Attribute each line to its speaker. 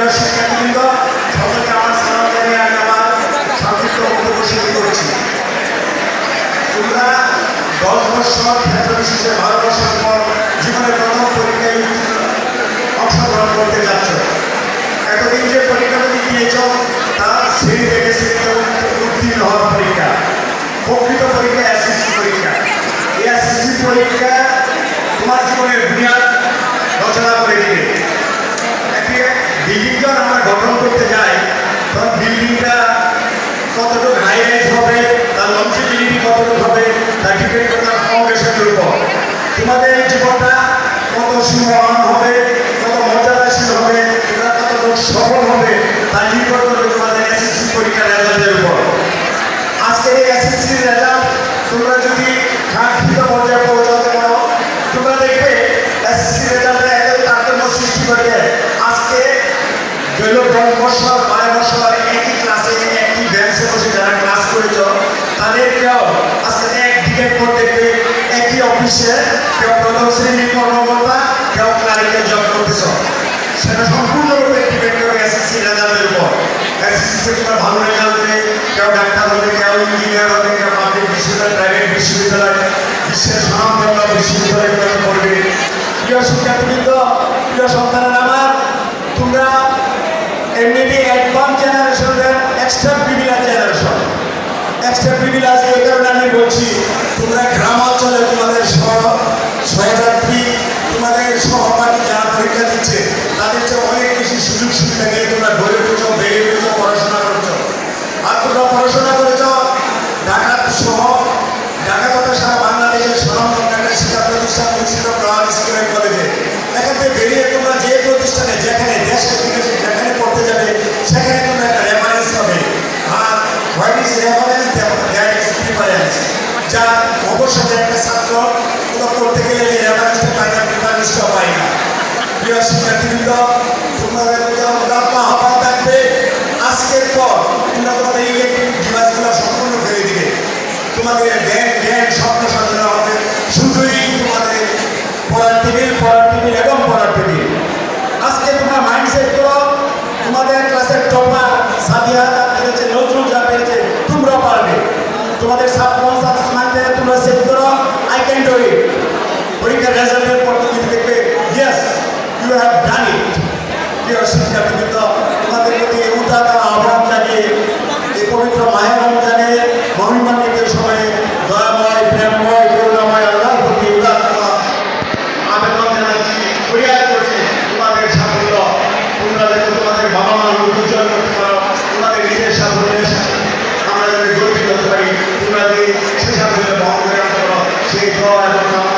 Speaker 1: প্রিয় শিক্ষার্থীবৃন্দ, সকলকে আমার সালাম জানিয়ে আমি আমার সংক্ষিপ্ত তোমরা দশ বছর ক্ষেত্র বিশেষে পর জীবনের প্রথম পরীক্ষায় অংশগ্রহণ করতে যাচ্ছ। এতদিন যে পরীক্ষাগুলি দিয়েছ, তা শ্রেণি থেকে শ্রেণীতে উত্তীর্ণ হওয়ার পরীক্ষা। প্রকৃত পরীক্ষা এসএসসি পরীক্ষা। এসএসসি পরীক্ষা তোমার জীবনের বুনিয়াদ রচনা বিল্ডিং যখন আমরা গঠন করতে যাই, তখন বিল্ডিংটা কতটুকু হাই রাইজ হবে, তার লঞ্চিবিলিটি কতটুকু হবে, তার ডিপেন্ড করে তার ফাউন্ডেশনের উপর তোমাদের জীবনটা কত সুমহান হবে, কত মর্যাদাশীল হবে, তোমরা কতটুকু সফল হবে তা নির্ভর করবে তোমাদের এসএসসি পরীক্ষার রেজাল্টের উপর। আজকে এই এসএসসি রেজাল্ট তোমরা যদি কাঙ্ক্ষিত পর্যায়ে পৌঁছাতে গেল দশ বছর বারো বছর একই ক্লাসে একই বসে যারা ক্লাস করেছ, তাদেরকেও আজকে এক ডিকেট পর দেখবে একই অফিসে কেউ প্রথম শ্রেণির কর্মকর্তা, কেউ ক্লারিক্যাল জব করতেছ। সেটা সম্পূর্ণরূপে ডিপেন্ড করবে এসএসসি রেজাল্টের উপর। এসএসসিতে তোমার ভালো রেজাল্ট হবে, কেউ ডাক্তার হবে, কেউ ইঞ্জিনিয়ার হবে, কেউ পাবলিক বিশ্ববিদ্যালয় প্রাইভেট বিশ্ববিদ্যালয়, বিশ্বের স্বনামধন্য বিশ্ববিদ্যালয় করবে প্রিয় শিক্ষার্থীবৃন্দ, প্রিয় সন্তানের আমার এমনিতে অ্যাডভান্স জেনারেশনের extra privilege generation extra privilege এই কারণে আমি বলছি, তোমরা গ্রামাঞ্চলে তোমাদের সহ সহযাত্রী তোমাদের সহপাঠী যারা পরীক্ষা দিচ্ছে, তাদের চেয়ে অনেক বেশি সুযোগ সুবিধা নিয়ে তোমরা গড়ে উঠেছ, বেড়ে উঠেছ, পড়াশোনা যা অবশ্যই একটা ছাত্র কোথাও পড়তে গেলে যে রেফারেন্সটা পায় না প্রিফারেন্সটাও পায় না। প্রিয় শিক্ষার্থীবৃন্দ তোমাদের প্রতি আহ্বান থাকবে। আজকের পর তোমরা তোমাদের ইলেকট্রনিক ডিভাইসগুলো সম্পূর্ণ ফেলে দিবে। তোমাদের জ্ঞান জ্ঞান, স্বপ্ন সাজানো হবে। শুধুই তোমাদের পড়ার টেবিল পড়ার টেবিল এবং পড়ার টেবিল। আজকে তোমরা মাইন্ডসেট করো। তোমাদের ক্লাসের টপার সাদিয়া যা পেরেছে, নজরুল যা পেরেছে, তোমরা পারবে। তোমাদের সাবকনসাস প্রিয় শিক্ষাবিদ তোমাদের প্রতি উদাতা আহ্বান জানিয়ে, এই পবিত্র মায়া রমজানে মহিমান্বিত সময়ে দয়াময়, প্রেমময়, করুণাময় আল্লাহ প্রতি উদাতা আবেদন জানাচ্ছি। ফরিয়াদ করছি তোমাদের সাফল্য। তোমরা যাতে তোমাদের বাবা মার উজ্জ্বল করতে পারো, তোমাদের নিজের সাফল্যের আমরা যাতে গর্বিত হতে পারি, তোমরা সে সাফল্য বহন করে আনতে পারো, সেই দোয়া এবং